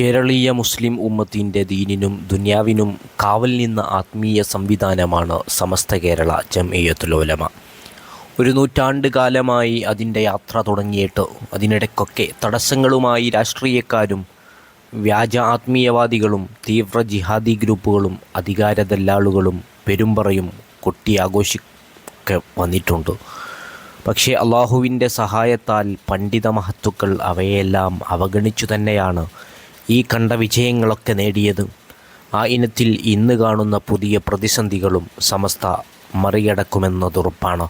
കേരളീയ മുസ്ലിം ഉമ്മത്തിന്റെ ദീനിനും ദുനിയാവിനും കാവൽ നിന്ന ആത്മീയ സംവിധാനമാണ് സമസ്ത കേരള ജംഇയ്യത്തുൽ ഒരു നൂറ്റാണ്ട് കാലമായി അതിന്റെ യാത്ര തുടങ്ങിയിട്ട് അതിനിടയ്ക്കൊക്കെ തടസ്സങ്ങളുമായി രാഷ്ട്രീയക്കാരും വ്യാജ ആത്മീയവാദികളും തീവ്ര ജിഹാദി ഗ്രൂപ്പുകളും അധികാര ദല്ലാളുകളും പെരുമ്പറയും കൊട്ടിയാഘോഷിക്കെ വന്നിട്ടുണ്ട്. പക്ഷേ അള്ളാഹുവിന്റെ സഹായത്താൽ പണ്ഡിത മഹത്തുക്കൾ അവയെല്ലാം അവഗണിച്ചു തന്നെയാണ് ഈ കണ്ട വിജയങ്ങളൊക്കെ നേടിയത്. ആ ഇനത്തിൽ ഇന്ന് കാണുന്ന പുതിയ പ്രതിസന്ധികളും സമസ്ത മറികടക്കുമെന്നതുറപ്പാണ്.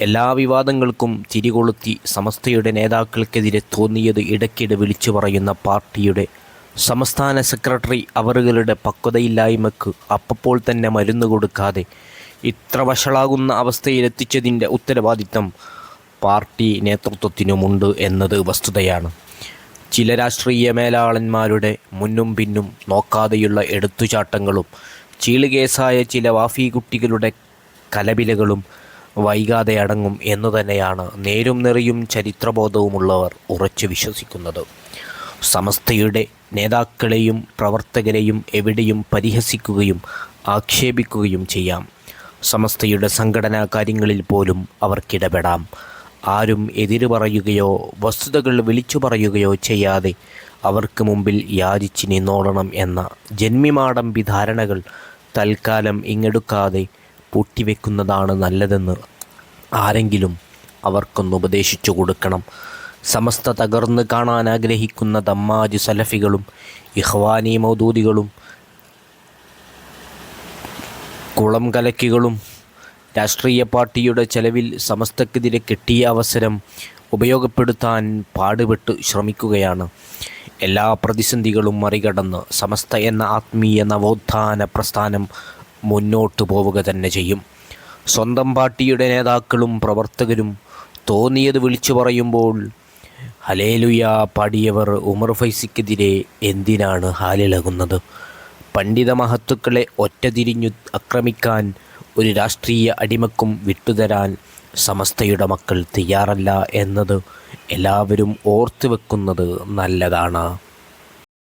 എല്ലാ വിവാദങ്ങൾക്കും തിരികൊളുത്തി സമസ്തയുടെ നേതാക്കൾക്കെതിരെ തോന്നിയത് ഇടയ്ക്കിടെ വിളിച്ചു പറയുന്ന പാർട്ടിയുടെ സംസ്ഥാന സെക്രട്ടറി അവറുകളുടെ പക്വതയില്ലായ്മക്ക് അപ്പോൾ തന്നെ മരുന്ന് കൊടുക്കാതെ ഇത്ര വഷളാകുന്ന അവസ്ഥയിലെത്തിച്ചതിന്റെ ഉത്തരവാദിത്തം പാർട്ടി നേതൃത്വത്തിനുമുണ്ട് എന്നത് വസ്തുതയാണ്. ചില രാഷ്ട്രീയ മേലാളന്മാരുടെ മുന്നും പിന്നും നോക്കാതെയുള്ള എടുത്തുചാട്ടങ്ങളും ചീളുകേസായ ചില വാഫി കുട്ടികളുടെ കലപിലകളും വൈകാതെ അടങ്ങും എന്നു തന്നെയാണ് നേരും നിറയും ചരിത്രബോധവുമുള്ളവർ ഉറച്ചു വിശ്വസിക്കുന്നത്. സമസ്തയുടെ നേതാക്കളെയും പ്രവർത്തകരെയും എവിടെയും പരിഹസിക്കുകയും ആക്ഷേപിക്കുകയും ചെയ്യാം. സമസ്തയുടെ സംഘടനാ കാര്യങ്ങളിൽ പോലും അവർക്കിടപെടാം. ആരും എതിര് പറയുകയോ വസ്തുതകൾ വിളിച്ചു പറയുകയോ ചെയ്യാതെ അവർക്ക് മുമ്പിൽ യാചിച്ച് നിന്നോളണം എന്ന ജന്മിമാടമ്പി ധാരണകൾ തൽക്കാലം ഇങ്ങെടുക്കാതെ പൂട്ടിവെക്കുന്നതാണ് നല്ലതെന്ന് ആരെങ്കിലും അവർക്കൊന്ന് ഉപദേശിച്ചു കൊടുക്കണം. സമസ്ത തകർന്ന് കാണാൻ ആഗ്രഹിക്കുന്ന ദമ്മാജ് സലഫികളും ഇഹ്വാനി മൗദൂദികളും കുളം കലക്കികളും രാഷ്ട്രീയ പാർട്ടിയുടെ ചെലവിൽ സമസ്തക്കെതിരെ കിട്ടിയ അവസരം ഉപയോഗപ്പെടുത്താൻ പാടുപെട്ട് ശ്രമിക്കുകയാണ്. എല്ലാ പ്രതിസന്ധികളും മറികടന്ന് സമസ്ത എന്ന ആത്മീയ നവോത്ഥാന പ്രസ്ഥാനം മുന്നോട്ട് പോവുക തന്നെ ചെയ്യും. സ്വന്തം പാർട്ടിയുടെ നേതാക്കളും പ്രവർത്തകരും തോന്നിയത് വിളിച്ചു പറയുമ്പോൾ ഹലേലുയ പാടിയവർ ഉമർ ഫൈസിക്കെതിരെ എന്തിനാണ് ഹാലിളകുന്നത്? പണ്ഡിത മഹത്തുക്കളെ ഒറ്റതിരിഞ്ഞു ആക്രമിക്കാൻ ഒരു രാഷ്ട്രീയ അടിമക്കും വിട്ടുതരാൻ സമസ്തയുടെ മക്കൾ തയ്യാറല്ല എന്നത് എല്ലാവരും ഓർത്തു വെക്കുന്നത് നല്ലതാണ്.